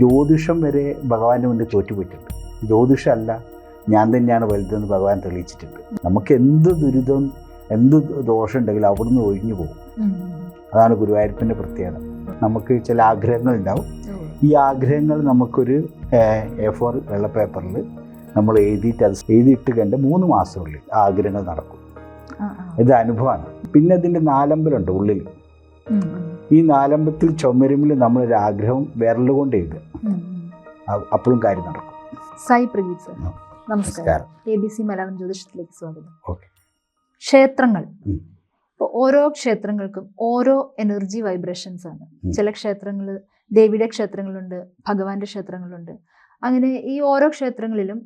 ജ്യോതിഷം വരെ ഭഗവാന്റെ മുന്നിൽ തോറ്റുപോയിട്ടുണ്ട്. ജ്യോതിഷമല്ല ഞാൻ തന്നെയാണ് വലുതെന്ന് ഭഗവാൻ തെളിയിച്ചിട്ടുണ്ട്. നമുക്ക് എന്ത് ദുരിതം എന്ത് ദോഷമുണ്ടെങ്കിലും അവിടെ അവിടുന്ന് ഒഴിഞ്ഞു പോകും. അതാണ് ഗുരുവായൂരപ്പന്റെ പ്രത്യേകത. നമുക്ക് ചില ആഗ്രഹങ്ങൾ ഉണ്ടാവും ഈ ആഗ്രഹങ്ങൾ നമുക്കൊരു എ ഫോർ വെള്ള പേപ്പറിൽ നമ്മൾ എഴുതിയിട്ട് അത് എഴുതിയിട്ട് കണ്ട് മൂന്ന് മാസമുള്ളിൽ ആ ആഗ്രഹങ്ങൾ നടക്കും. ഇത് അനുഭവമാണ്. പിന്നെ അതിന്റെ നാലമ്പലുണ്ട് ഉള്ളിൽ ഈ നാലമ്പത്തിൽ ചുമരുമ്പിൽ നമ്മളൊരു ആഗ്രഹം വിരലുകൊണ്ട് എഴുതുക. അപ്പോഴും കാര്യം നടക്കും. സായി പ്രദീപ് സർ നമസ്കാരം. എ ബി സി മലയാളം ജ്യോതിഷത്തിലേക്ക് സ്വാഗതം. ഓക്കെ. ക്ഷേത്രങ്ങൾ. ഇപ്പോൾ ഓരോ ക്ഷേത്രങ്ങൾക്കും ഓരോ എനർജി വൈബ്രേഷൻസ് ആണ്. ചില ക്ഷേത്രങ്ങൾ ദേവിയുടെ ക്ഷേത്രങ്ങളുണ്ട് ഭഗവാന്റെ ക്ഷേത്രങ്ങളുണ്ട്. അങ്ങനെ ഈ ഓരോ ക്ഷേത്രങ്ങളിലും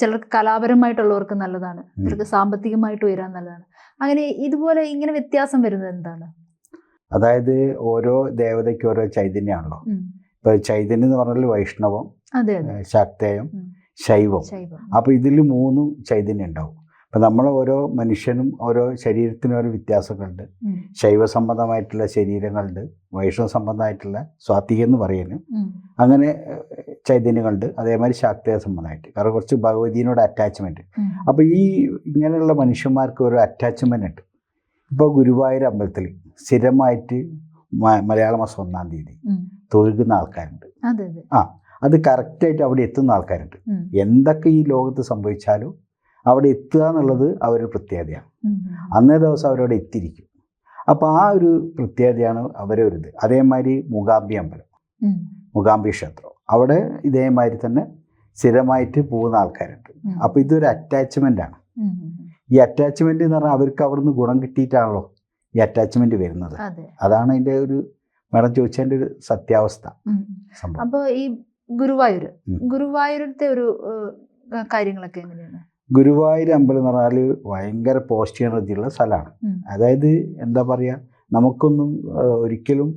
ചിലർക്ക് കലാപരമായിട്ടുള്ളവർക്ക് നല്ലതാണ് ചിലർക്ക് സാമ്പത്തികമായിട്ട് ഉയരാൻ നല്ലതാണ്. അങ്ങനെ ഇതുപോലെ ഇങ്ങനെ വ്യത്യാസം വരുന്നത് എന്താണ്? അതായത് ഓരോ ദേവതയ്ക്ക് ഓരോ ചൈതന്യമാണല്ലോ ഇപ്പൊ ചൈതന്യം എന്ന് പറഞ്ഞാൽ വൈഷ്ണവം ശാക്തേയം ശൈവം. അപ്പൊ അപ്പോൾ ഇതിൽ മൂന്നും ചൈതന്യം ഉണ്ടാവും. അപ്പം നമ്മൾ ഓരോ മനുഷ്യനും ഓരോ ശരീരത്തിനും ഓരോ വ്യത്യാസങ്ങളുണ്ട്. ഉം. ശൈവ സംബന്ധമായിട്ടുള്ള ശരീരങ്ങളുണ്ട് വൈഷ്ണവ സംബന്ധമായിട്ടുള്ള സ്വാത്തികം എന്ന് പറയുന്നു. അങ്ങനെ ചൈതന്യങ്ങളുണ്ട് അതേമാതിരി ശാക്തേയ സംബന്ധമായിട്ട്. കാരണം കുറച്ച് ഭഗവതിനോട് അറ്റാച്ച്മെന്റ് അപ്പൊ അപ്പോൾ ഈ ഇങ്ങനെയുള്ള മനുഷ്യന്മാർക്ക് ഒരു അറ്റാച്ച്മെന്റ് ഉണ്ട്. ഇപ്പോൾ ഗുരുവായൂർ അമ്പലത്തിൽ സ്ഥിരമായിട്ട് മലയാള മാസം ഒന്നാം തീയതി. തൊഴുകുന്ന ആൾക്കാരുണ്ട്. ആ അതെ കറക്റ്റായിട്ട് അവിടെ എത്തുന്ന ആൾക്കാരുണ്ട്. എന്തൊക്കെ ഈ ലോകത്ത് സംഭവിച്ചാലും അവിടെ എത്തുക എന്നുള്ളത് അവരുടെ പ്രത്യേകതയാണ്. അന്നേ ദിവസം അവരവിടെ എത്തിയിരിക്കും. അപ്പോൾ ആ ഒരു പ്രത്യേകതയാണ് അവരെ ഒരു ഇത്. അതേമാതിരി മൂകാംബി അമ്പലം. മൂകാംബി ക്ഷേത്രം. അവിടെ ഇതേമാതിരി തന്നെ സ്ഥിരമായിട്ട് പോകുന്ന ആൾക്കാരുണ്ട്. അപ്പോൾ ഇതൊരു അറ്റാച്ച്മെന്റ് ആണ്. ഈ അറ്റാച്ച്മെന്റ് എന്ന് പറഞ്ഞാൽ അവർക്ക് അവിടുന്ന് ഗുണം കിട്ടിയിട്ടാണല്ലോ ഈ അറ്റാച്ച്മെന്റ് വരുന്നത്. അതാണ് അതിന്റെ ഒരു മേഡം ചോദിച്ചതിന്റെ ഒരു സത്യാവസ്ഥ അപ്പോൾ അപ്പൊ ഈ ഗുരുവായൂർ ഗുരുവായൂരിന്റെ ഗുരുവായൂരത്തെ ഒരു കാര്യങ്ങളൊക്കെ എങ്ങനെയാണ്? ഗുരുവായൂർ അമ്പലം എന്ന് പറഞ്ഞാൽ ഭയങ്കര പോസിറ്റീവ് എനർജി ഉള്ള സ്ഥലമാണ് അതായത് എന്താ പറയുക നമുക്കൊന്നും ഒരിക്കലും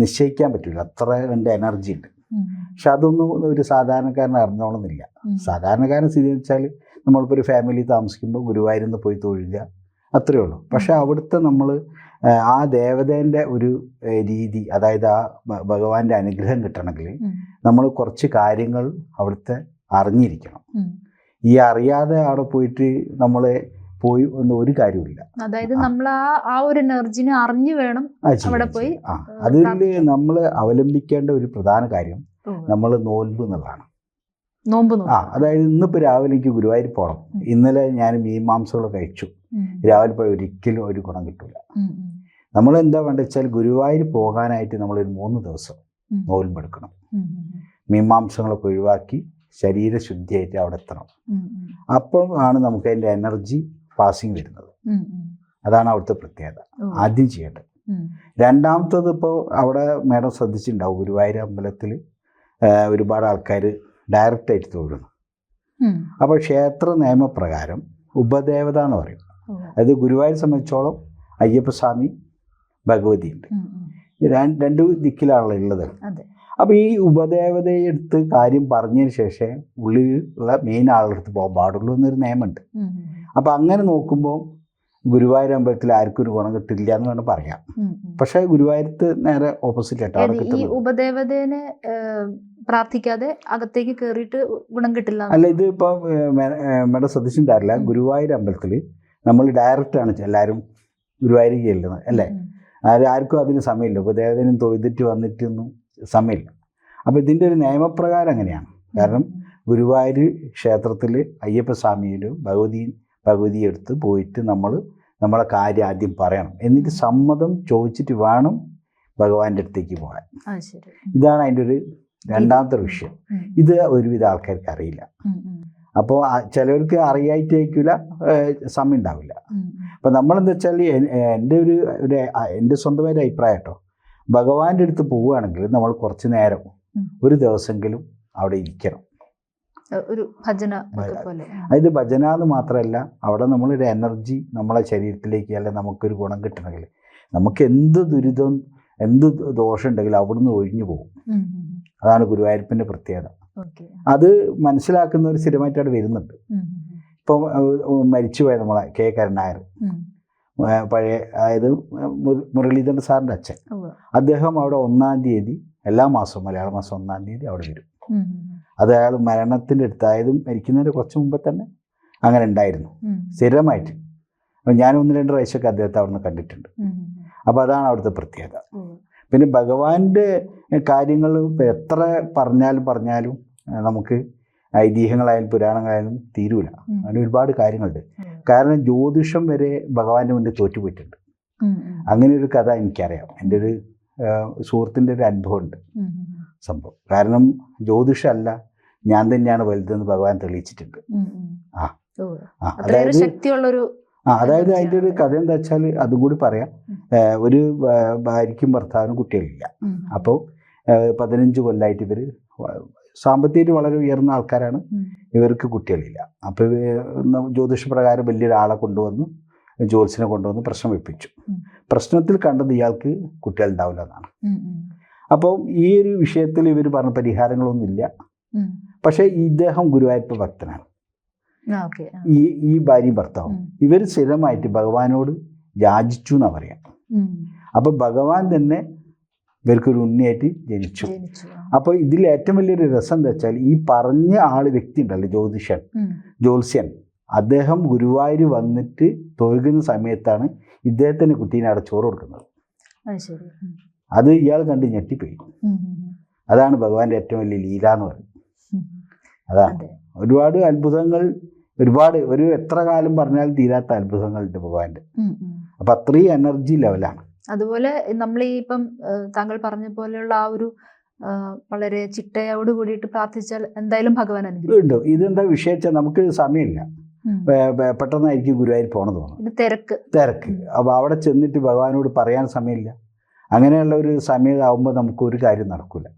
നിശ്ചയിക്കാൻ പറ്റില്ല അത്ര എന്റെ എനർജി ഉണ്ട്. പക്ഷെ അതൊന്നും ഒരു സാധാരണക്കാരനെ അറിഞ്ഞോളുന്നില്ല. സാധാരണക്കാരൻ സ്ഥിതി വെച്ചാൽ നമ്മളിപ്പോൾ ഒരു ഫാമിലി താമസിക്കുമ്പോൾ ഗുരുവായൂരിൽ നിന്ന് പോയി തൊഴുക അത്രയേ ഉള്ളൂ. പക്ഷെ അവിടുത്തെ നമ്മൾ ആ ദേവതേന്റെ ഒരു രീതി അതായത് ആ ഭഗവാന്റെ അനുഗ്രഹം കിട്ടണമെങ്കിൽ നമ്മൾ കുറച്ച് കാര്യങ്ങൾ അവിടുത്തെ അറിഞ്ഞിരിക്കണം. ഈ അറിയാതെ അവിടെ പോയിട്ട് നമ്മളെ പോയി ഒന്നും ഒരു കാര്യമില്ല അതായത് നമ്മൾ ആ ഒരു എനർജിനെ അറിഞ്ഞു വേണം അവിടെ പോയി, അതിൽ. നമ്മൾ അവലംബിക്കേണ്ട ഒരു പ്രധാന കാര്യം നമ്മൾ നോൽമ്പ് എന്നുള്ളതാണ്. നോമ്പ് ആ അതായത് ഇന്നിപ്പോ രാവിലെ എനിക്ക് ഗുരുവായൂർ പോകണം ഇന്നലെ ഞാൻ മീൻ കഴിച്ചു. രാവിലെ പോയി ഒരിക്കലും ഒരു ഗുണം കിട്ടില്ല. നമ്മൾ എന്താ വേണ്ട വെച്ചാൽ ഗുരുവായൂർ പോകാനായിട്ട് ഒരു മൂന്ന് ദിവസം. നോൽമ്പെടുക്കണം മീമാംസങ്ങളൊക്കെ ഒഴിവാക്കി ശരീരശുദ്ധിയായിട്ട് അവിടെ എത്തണം. അപ്പോൾ ആണ് നമുക്ക് അതിന്റെ എനർജി പാസിങ് വരുന്നത്. അതാണ് അവിടുത്തെ പ്രത്യേകത. ആദ്യം ചെയ്യേണ്ടത് രണ്ടാമത്തത് ഇപ്പോൾ അവിടെ മേഡം ശ്രദ്ധിച്ചിട്ടുണ്ടാവും ഗുരുവായൂർ അമ്പലത്തിൽ ഒരുപാട് ആൾക്കാർ ഡയറക്റ്റായിട്ട് തൊഴുന്നു. അപ്പോൾ ക്ഷേത്ര നിയമപ്രകാരം ഉപദേവത എന്ന് പറയും. അത് ഗുരുവായൂർ സംബന്ധിച്ചോളം അയ്യപ്പസ്വാമി ഭഗവതി ഉണ്ട്. രണ്ട് ദിക്കിലാണല്ലോ ഉള്ളത്. അപ്പോൾ ഈ ഉപദേവതയെ എടുത്ത് കാര്യം പറഞ്ഞതിന് ശേഷം ഉള്ളിൽ ഉള്ള മെയിൻ ആളെടുത്ത് പോകാൻ പാടുള്ളൂ എന്നൊരു നിയമമുണ്ട്. അപ്പോൾ അങ്ങനെ നോക്കുമ്പോൾ ഗുരുവായൂർ അമ്പലത്തിൽ ആർക്കും ഒരു ഗുണം കിട്ടില്ല എന്ന് വേണം പറയാം. പക്ഷെ ഗുരുവായൂരത്ത് നേരെ ഓപ്പോസിറ്റ് ആയിട്ട് അവിടെ ഈ ഉപദേവതേനെ പ്രാർത്ഥിക്കാതെ അകത്തേക്ക് കേറിയിട്ട് ഗുണം കിട്ടില്ല അല്ല ഇത് ഇപ്പോൾ മേഡം ശ്രദ്ധിച്ചിട്ടുണ്ടാവില്ല. ഗുരുവായൂർ അമ്പലത്തിൽ നമ്മൾ ഡയറക്റ്റ് ആണ് എല്ലാവരും ഗുരുവായൂരിക്ക് ചെല്ലുന്നത് അല്ലേ? ആർക്കും അതിന് സമയമില്ല. ഉപദേവതനും തൊഴുതിട്ട് വന്നിട്ടൊന്നും സമയമില്ല. അപ്പോൾ ഇതിന്റെ ഒരു നിയമപ്രകാരം അങ്ങനെയാണ്. കാരണം ഗുരുവായൂർ ക്ഷേത്രത്തിൽ അയ്യപ്പസ്വാമിയിലും ഭഗവതി ഭഗവതി എടുത്ത് പോയിട്ട് നമ്മൾ നമ്മളെ കാര്യം ആദ്യം പറയണം. എന്നിട്ട് സമ്മതം ചോദിച്ചിട്ട് വേണം ഭഗവാന്റെ അടുത്തേക്ക് പോകാൻ. ഇതാണ് അതിന്റെ ഒരു രണ്ടാമത്തെ വിഷയം. ഇത് ഒരുവിധ ആൾക്കാർക്ക് അറിയില്ല. അപ്പോൾ ചിലവർക്ക് അറിയായിട്ടേക്കില്ല സമയം ഉണ്ടാവില്ല അപ്പോൾ അപ്പം നമ്മളെന്താ വെച്ചാൽ എന്റെ ഒരു ഒരു എന്റെ സ്വന്തമായ ഒരു അഭിപ്രായം കേട്ടോ. ഭഗവാന്റെ അടുത്ത് പോവുകയാണെങ്കിൽ നമ്മൾ കുറച്ച് നേരം ഒരു ദിവസമെങ്കിലും അവിടെ ഇരിക്കണം. ഒരു ഭജന. അതായത് ഭജന എന്ന് മാത്രമല്ല അവിടെ നമ്മളൊരു എനർജി നമ്മളെ ശരീരത്തിലേക്ക് അല്ലെങ്കിൽ നമുക്കൊരു ഗുണം കിട്ടണമെങ്കിൽ നമുക്ക് എന്ത് ദുരിതം എന്ത് ദോഷം ഉണ്ടെങ്കിലും അവിടുന്ന് ഒഴിഞ്ഞു പോകും. അതാണ് ഗുരുവായൂരപ്പന്റെ പ്രത്യേകത. അത് മനസ്സിലാക്കുന്ന സ്ഥിരമായിട്ട് അവിടെ വരുന്നുണ്ട്. ഇപ്പൊ മരിച്ചുപോയ നമ്മളെ കെ കരുണായർ. പഴയ അതായത് മുര- മുരളീധരൻ സാറിന്റെ അച്ഛൻ. അദ്ദേഹം അവിടെ ഒന്നാം തീയതി എല്ലാ മാസവും മലയാള മാസം ഒന്നാം തീയതി അവിടെ വരും. അത് അയാൾ മരണത്തിന്റെ അടുത്തായതും മരിക്കുന്നതിന് കുറച്ച് മുമ്പ് തന്നെ അങ്ങനെ ഉണ്ടായിരുന്നു. സ്ഥിരമായിട്ട്. ഞാൻ ഒന്ന് രണ്ട് പ്രാവശ്യമൊക്കെ അദ്ദേഹത്തെ അവിടെ നിന്ന് കണ്ടിട്ടുണ്ട് അപ്പൊ അപ്പോൾ അതാണ് അവിടുത്തെ പ്രത്യേകത. പിന്നെ ഭഗവാന്റെ കാര്യങ്ങൾ ഇപ്പം എത്ര പറഞ്ഞാലും പറഞ്ഞാലും നമുക്ക് ഐതിഹ്യങ്ങളായാലും പുരാണങ്ങളായാലും തീരൂല. അങ്ങനെ ഒരുപാട് കാര്യങ്ങളുണ്ട്. കാരണം ജ്യോതിഷം വരെ ഭഗവാന്റെ മുന്നിൽ തോറ്റുപോയിട്ടുണ്ട്. അങ്ങനെ ഒരു കഥ എനിക്കറിയാം. എന്റെ ഒരു സുഹൃത്തിന്റെ ഒരു അനുഭവമുണ്ട് സംഭവം. കാരണം ജ്യോതിഷമല്ല ഞാൻ തന്നെയാണ് വലുതെന്ന് ഭഗവാൻ തെളിയിച്ചിട്ടുണ്ട്. ആ. അതായത് ശക്തിയുള്ളൊരു ആ അതായത് അതിന്റെ ഒരു കഥ എന്താ വെച്ചാൽ അതും കൂടി പറയാം. ഒരു ഭാര്യയ്ക്കും ഭർത്താവിനും കുട്ടികളില്ല. അപ്പോൾ പതിനഞ്ച് കൊല്ലമായിട്ട് ഇവർ സാമ്പത്തികമായിട്ട് വളരെ ഉയർന്ന ആൾക്കാരാണ്. ഇവർക്ക് കുട്ടികളില്ല. അപ്പോൾ ജ്യോതിഷപ്രകാരം വലിയൊരാളെ കൊണ്ടുവന്ന് ജ്യോത്സ്യനെ കൊണ്ടുവന്ന് പ്രശ്നം വെപ്പിച്ചു. പ്രശ്നത്തിൽ കണ്ടത് ഇയാൾക്ക് കുട്ടികൾ ഉണ്ടാവില്ല എന്നാണ്. അപ്പോൾ ഈ ഒരു വിഷയത്തിൽ ഇവർ പറഞ്ഞ പരിഹാരങ്ങളൊന്നുമില്ല. പക്ഷേ ഇദ്ദേഹം ഗുരുവായൂരപ്പ ഭക്തനാണ്. ഈ ഈ ഭാര്യയും ഭർത്താവും. ഇവർ സ്ഥിരമായിട്ട് ഭഗവാനോട് യാചിച്ചു എന്നാണ് പറയാം. അപ്പോൾ ഭഗവാൻ തന്നെ ഇവർക്കൊരു ഉണ്ണിയായിട്ട് ജനിച്ചു. അപ്പോൾ ഇതിൽ ഏറ്റവും വലിയൊരു രസം എന്താ വെച്ചാൽ ഈ പറഞ്ഞ ആൾ വ്യക്തി ഉണ്ടല്ലോ ജ്യോതിഷൻ. ജ്യോത്സ്യൻ. അദ്ദേഹം ഗുരുവായൂർ വന്നിട്ട് തൊഴുകുന്ന സമയത്താണ് ഇദ്ദേഹത്തിന് കുട്ടീനെ അവിടെ ചോറ് കൊടുക്കുന്നത്. അത് ഇയാൾ കണ്ട് ഞെട്ടിപ്പോയി. അതാണ് ഭഗവാന്റെ ഏറ്റവും വലിയ ലീല എന്ന് പറയുന്നത്. അതാണ്. ഒരുപാട് അത്ഭുതങ്ങൾ ഒരുപാട് ഒരു എത്ര കാലം പറഞ്ഞാൽ തീരാത്ത അത്ഭുതങ്ങളുണ്ട് ഭഗവാന്റെ. അപ്പം അത്രയും എനർജി ലെവലാണ് അതുപോലെ നമ്മൾ ഈ ഇപ്പം താങ്കൾ പറഞ്ഞ പോലെയുള്ള ആ ഒരു വളരെ ചിട്ടയോട് കൂടിയിട്ട് പ്രാർത്ഥിച്ചാൽ എന്തായാലും ഭഗവാൻ അനുഗ്രഹിക്കും. ഉണ്ട് ഇതെന്താ വിഷയം വെച്ചാൽ നമുക്ക് സമയമില്ല. പെട്ടെന്നായിരിക്കും ഗുരുവായൂർ പോകണം തോന്നുന്നു. തിരക്ക്. തിരക്ക്. അപ്പോൾ അവിടെ ചെന്നിട്ട് ഭഗവാനോട് പറയാൻ സമയമില്ല. അങ്ങനെയുള്ള ഒരു സമയമാകുമ്പോൾ നമുക്ക് ഒരു കാര്യം നടക്കില്ല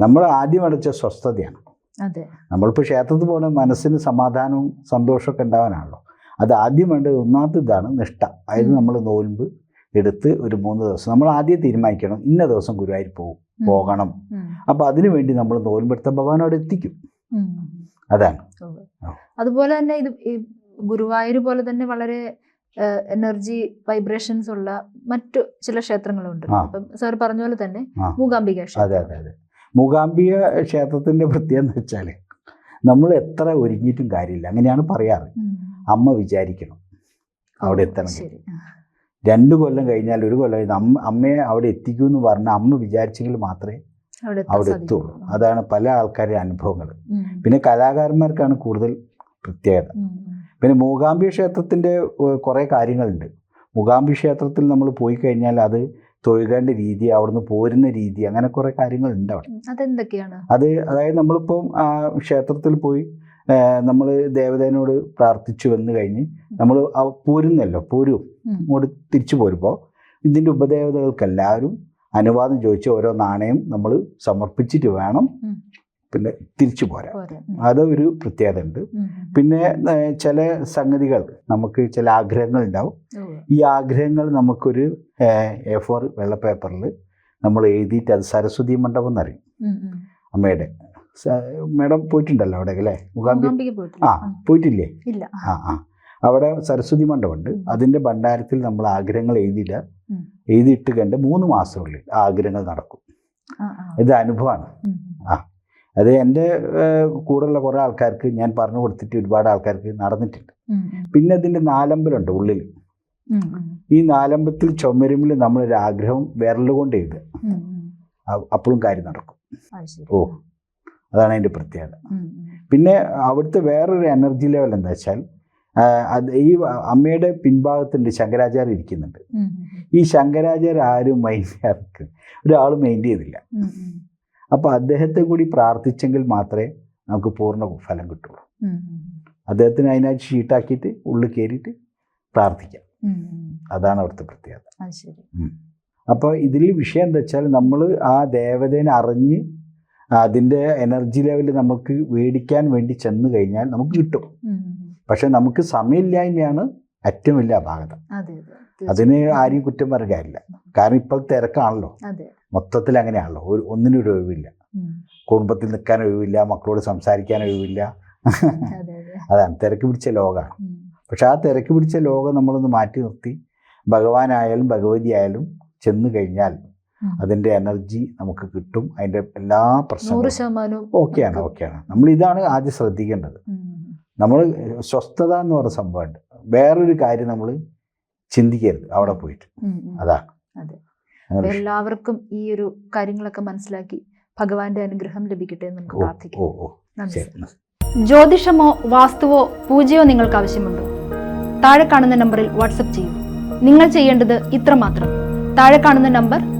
നമ്മൾ ആദ്യം അടച്ച സ്വസ്ഥതയാണ്. അതെ. നമ്മളിപ്പോൾ ക്ഷേത്രത്തിൽ പോകണ മനസ്സിന് സമാധാനവും സന്തോഷമൊക്കെ ഉണ്ടാവാനാണല്ലോ. അത് ആദ്യം വേണ്ടത് ഒന്നാമത്തെ ഇതാണ് നിഷ്ഠ. അതായത് നമ്മൾ നോൽമ്പ് എടുത്ത് ഒരു മൂന്ന് ദിവസം നമ്മൾ ആദ്യം തീരുമാനിക്കണം. ഇന്ന ദിവസം ഗുരുവായൂർ പോകും പോകണം. അപ്പൊ അപ്പോൾ അതിനു വേണ്ടി നമ്മൾ നോൽമ്പെടുത്ത ഭഗവാൻ അവിടെ എത്തിക്കും. അതാണ്. അതുപോലെ തന്നെ ഇത് ഗുരുവായൂർ പോലെ തന്നെ വളരെ എനർജി വൈബ്രേഷൻസ് ഉള്ള മറ്റു ചില ക്ഷേത്രങ്ങളുണ്ട്. സാർ പറഞ്ഞ പോലെ തന്നെ. മൂകാംബിക അതെ അതെ അതെ. മൂകാംബിക ക്ഷേത്രത്തിന്റെ പ്രത്യേകത എന്ന് വെച്ചാൽ നമ്മൾ എത്ര ഒരുങ്ങിയിട്ടും കാര്യമില്ല. അങ്ങനെയാണ് പറയാറ്. അമ്മ വിചാരിക്കണം. അവിടെ എത്തണം. രണ്ട് കൊല്ലം കഴിഞ്ഞാൽ ഒരു കൊല്ലം കഴിഞ്ഞാൽ അമ്മ അമ്മയെ അവിടെ എത്തിക്കൂ എന്ന് പറഞ്ഞാൽ അമ്മ വിചാരിച്ചെങ്കിൽ മാത്രമേ അവിടെ എത്തുള്ളൂ. അതാണ് പല ആൾക്കാരുടെ അനുഭവങ്ങൾ. പിന്നെ കലാകാരന്മാർക്കാണ് കൂടുതൽ പ്രത്യേകത. പിന്നെ മൂകാംബി ക്ഷേത്രത്തിന്റെ കുറേ കാര്യങ്ങളുണ്ട്. മൂകാംബി ക്ഷേത്രത്തിൽ നമ്മൾ പോയി കഴിഞ്ഞാൽ അത് തൊഴുകേണ്ട രീതി അവിടുന്ന് പോരുന്ന രീതി അങ്ങനെ കുറേ കാര്യങ്ങളുണ്ട് അവിടെ. അതെന്തൊക്കെയാണ്? അത് അതായത് നമ്മളിപ്പം ആ ക്ഷേത്രത്തിൽ പോയി നമ്മൾ ദേവതേനോട് പ്രാർത്ഥിച്ചു വന്നു കഴിഞ്ഞ് നമ്മൾ പോരുന്നല്ലോ പോരും. ഇങ്ങോട്ട് തിരിച്ചു പോരുമ്പോൾ ഇതിന്റെ ഉപദേവതകൾക്കെല്ലാവരും അനുവാദം ചോദിച്ച് ഓരോ നാണയം നമ്മൾ സമർപ്പിച്ചിട്ട് വേണം പിന്നെ തിരിച്ചു പോരാ അതൊരു പ്രത്യേകത ഉണ്ട് പിന്നെ ചില സംഗതികൾ നമുക്ക് ചില ആഗ്രഹങ്ങൾ ഉണ്ടാവും ഈ ആഗ്രഹങ്ങൾ നമുക്കൊരു എ ഫോർ വെള്ള പേപ്പറിൽ നമ്മൾ എഴുതിയിട്ട് അത് സരസ്വതി മണ്ഡപം എന്നറിയും. അമ്മയുടെ. മേഡം പോയിട്ടുണ്ടല്ലോ അവിടെ അല്ലേ? മൂകാംബിക ആ പോയിട്ടില്ലേ? ഇല്ല. ആ ആ. അവിടെ സരസ്വതി മണ്ഡപമുണ്ട്. അതിന്റെ ഭണ്ഡാരത്തിൽ നമ്മൾ ആഗ്രഹങ്ങൾ എഴുതിയിടുക ഉം. എഴുതിയിട്ട് കണ്ട് മൂന്ന് മാസമുള്ളിൽ ആ ആഗ്രഹങ്ങൾ നടക്കും. ഇത് അനുഭവമാണ്. ആ. അത് എന്റെ കൂടെയുള്ള കുറേ ആൾക്കാർക്ക് ഞാൻ പറഞ്ഞു കൊടുത്തിട്ട് ഒരുപാട് ആൾക്കാർക്ക് നടന്നിട്ടുണ്ട്. പിന്നെ അതിന്റെ നാലമ്പലുണ്ട് ഉള്ളിൽ. ഈ നാലമ്പത്തിൽ ചുമരുമ്പിൽ നമ്മളൊരു ആഗ്രഹം വിരലുകൊണ്ട് എഴുതുക. അപ്പോഴും കാര്യം നടക്കും. ഓ. അതാണ് അതിന്റെ പ്രത്യേകത. പിന്നെ അവിടുത്തെ വേറൊരു എനർജി ലെവൽ എന്താ വെച്ചാൽ അത് ഈ അമ്മയുടെ പിൻഭാഗത്തുണ്ട് ശങ്കരാചാര്യ ഇരിക്കുന്നുണ്ട്. ഈ ശങ്കരാചാര്യ ആരും മൈൻഡ് ചെയ്യാർക്ക് ഒരാൾ മൈൻഡ് ചെയ്തില്ല. അപ്പോൾ അദ്ദേഹത്തെ കൂടി പ്രാർത്ഥിച്ചെങ്കിൽ മാത്രമേ നമുക്ക് പൂർണ ഫലം കിട്ടുള്ളൂ. അദ്ദേഹത്തിന് അതിനായിട്ട് ഷീട്ടാക്കിയിട്ട് ഉള്ളിൽ കയറിയിട്ട് പ്രാർത്ഥിക്കാം. അതാണ് അവിടുത്തെ പ്രത്യേകത. അപ്പോൾ ഇതിൽ വിഷയം എന്താ വെച്ചാൽ നമ്മൾ ആ ദേവതേനെ അറിഞ്ഞ് അതിന്റെ എനർജി ലെവൽ നമുക്ക് മേടിക്കാൻ വേണ്ടി ചെന്ന് കഴിഞ്ഞാൽ നമുക്ക് കിട്ടും. പക്ഷെ നമുക്ക് സമയമില്ലായ്മയാണ് ഏറ്റവും വലിയ അപാകത. അതെ അതെ. അതിന് ആരെയും കുറ്റം പറയാനില്ല കാരണം ഇപ്പോൾ തിരക്കാണല്ലോ. മൊത്തത്തിൽ അങ്ങനെയാണല്ലോ. ഒരു ഒന്നിനും ഒരു ഒഴിവില്ല. കുടുംബത്തിൽ നിൽക്കാൻ ഒഴിവില്ല. മക്കളോട് സംസാരിക്കാൻ ഒഴിവില്ല. അതെ അതെ. അതാണ് തിരക്ക് പിടിച്ച ലോകമാണ്. പക്ഷെ ആ തിരക്ക് പിടിച്ച ലോകം നമ്മളൊന്ന് മാറ്റി നിർത്തി. ഭഗവാനായാലും ഭഗവതി ആയാലും ചെന്ന് കഴിഞ്ഞാൽ. അതിന്റെ എനർജി നമുക്ക് കിട്ടും. അതിന്റെ എല്ലാ പ്രശ്നങ്ങളും ഓക്കെയാണ് ഓക്കെയാണ്. നമ്മൾ ഇതാണ് ആദ്യം ശ്രദ്ധിക്കേണ്ടത്. നമ്മൾ സ്വസ്ഥത എന്ന് പറഞ്ഞ സംഭവമുണ്ട്. വേറൊരു കാര്യം നമ്മൾ ചിന്തിക്കരുത് അവിടെ പോയിട്ട്. അതാണ് അതെ. എല്ലാവർക്കും ഈ ഒരു കാര്യങ്ങളൊക്കെ മനസ്സിലാക്കി ഭഗവാന്റെ അനുഗ്രഹം ലഭിക്കട്ടെ എന്ന് നമുക്ക് പ്രാർത്ഥിക്കാം. ജ്യോതിഷമോ വാസ്തുവോ പൂജയോ നിങ്ങൾക്ക് ആവശ്യമുണ്ടോ? താഴെ കാണുന്ന നമ്പറിൽ വാട്സപ്പ് ചെയ്യൂ. നിങ്ങൾ ചെയ്യേണ്ടത് ഇത്രമാത്രം. താഴെ കാണുന്ന നമ്പർ